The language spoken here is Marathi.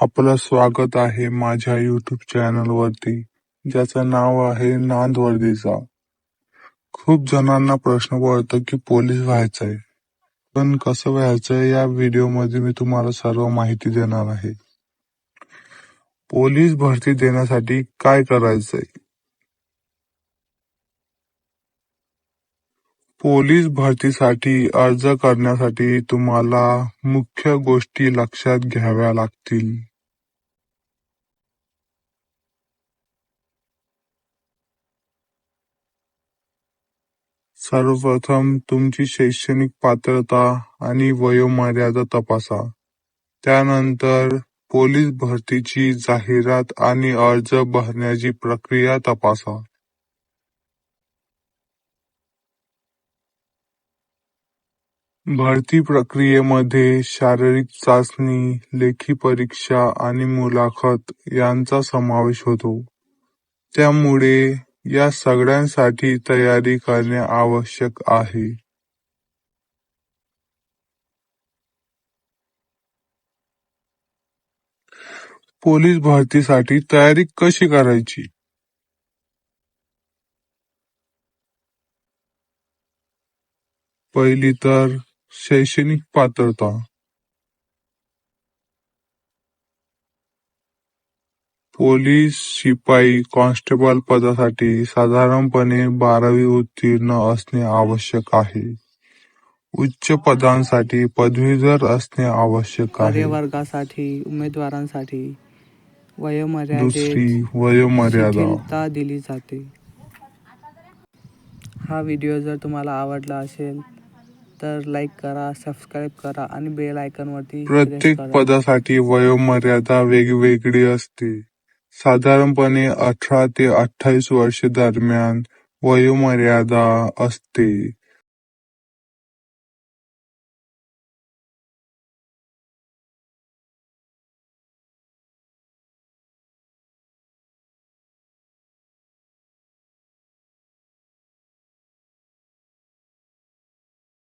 आपलं स्वागत आहे माझ्या युट्यूब चॅनलवरती ज्याचं नाव आहे नांदवर्दीचा. खूप जणांना प्रश्न पडतो की पोलीस व्हायचंय. पण कसं व्हायचंय या व्हिडिओमध्ये मी तुम्हाला सर्व माहिती देणार आहे. पोलीस भरती देण्यासाठी काय करायचंय? पोलीस भरतीसाठी अर्ज करण्यासाठी तुम्हाला मुख्य गोष्टी लक्षात घ्याव्या लागतील. सर्वप्रथम तुमची शैक्षणिक पात्रता आणि वयोमर्यादा तपासा. त्यानंतर पोलीस भरतीची जाहिरात आणि अर्ज भरण्याची प्रक्रिया तपासा. भरती प्रक्रियेमध्ये शारीरिक चाचणी लेखी परीक्षा आणि मुलाखत यांचा समावेश होतो. त्यामुळे या सगळ्यांसाठी तयारी करणे आवश्यक आहे. पोलीस भरतीसाठी तयारी कशी करायची? पहिली तर शैक्षणिक पात्रता. पोलीस शिपाई कॉन्स्टेबल पदासाठी साधारणपणे बारावी उत्तीर्ण असणे आवश्यक आहे. उच्च पदांसाठी पदवीधर असणे आवश्यक आहे. कार्यवर्गासाठी उमेदवारांसाठी दुसरी वयोमर्यादेत वयोमर्यादा. शिथिलता दिली जाते. हा व्हिडिओ जर तुम्हाला आवडला असेल तर लाईक करा सबस्क्राईब करा आणि बेल आयकॉनवरती प्रत्येक पदासाठी वयोमर्यादा वेगवेगळी असते. साधारणपणे अठरा ते अठ्ठावीस वर्षे दरम्यान वयोमर्यादा असते.